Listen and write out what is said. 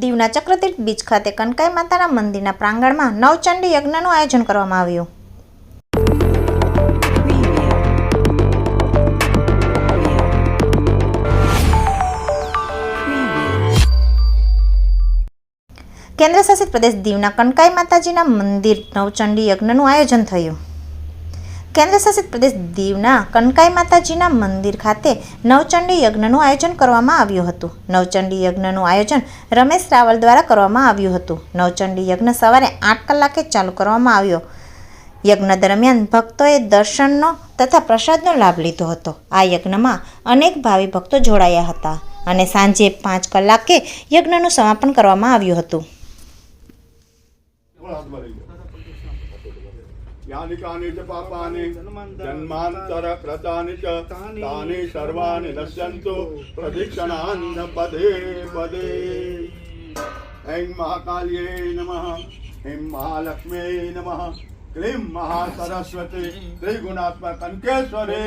દીવના ચક્રતીર્થ બીચ ખાતે કનકાઈ માતાના મંદિરના પ્રાંગણમાં નવચંડી યજ્ઞનું આયોજન કરવામાં આવ્યું. કેન્દ્ર શાસિત પ્રદેશ દીવના કનકાઈ માતાજીના મંદિર નવચંડી યજ્ઞનું આયોજન થયું. કેન્દ્ર શાસિત પ્રદેશ દીવના કનકાઈ માતાજીના મંદિર ખાતે નવચંડી યજ્ઞનું આયોજન કરવામાં આવ્યું હતું. નવચંડી યજ્ઞનું આયોજન રમેશ રાવલ દ્વારા કરવામાં આવ્યું હતું. નવચંડી યજ્ઞ સવારે આઠ કલાકે ચાલુ કરવામાં આવ્યો. યજ્ઞ દરમિયાન ભક્તોએ દર્શનનો તથા પ્રસાદનો લાભ લીધો હતો. આ યજ્ઞમાં અનેક ભાવિ ભક્તો જોડાયા હતા અને સાંજે પાંચ કલાકે યજ્ઞનું સમાપન કરવામાં આવ્યું હતું. યાની કાની ચ પાપાની જન્માંતર કૃતાની ચ તાની સર્વાણી નશ્યંતુ પ્રદિક્ષણાન પદે પદે ऐं महाकाल्यै नमः ऐं महालक्ष्म्यै नमः क्लीं महासरस्वती त्रिगुणात्मक कनकेश्वरे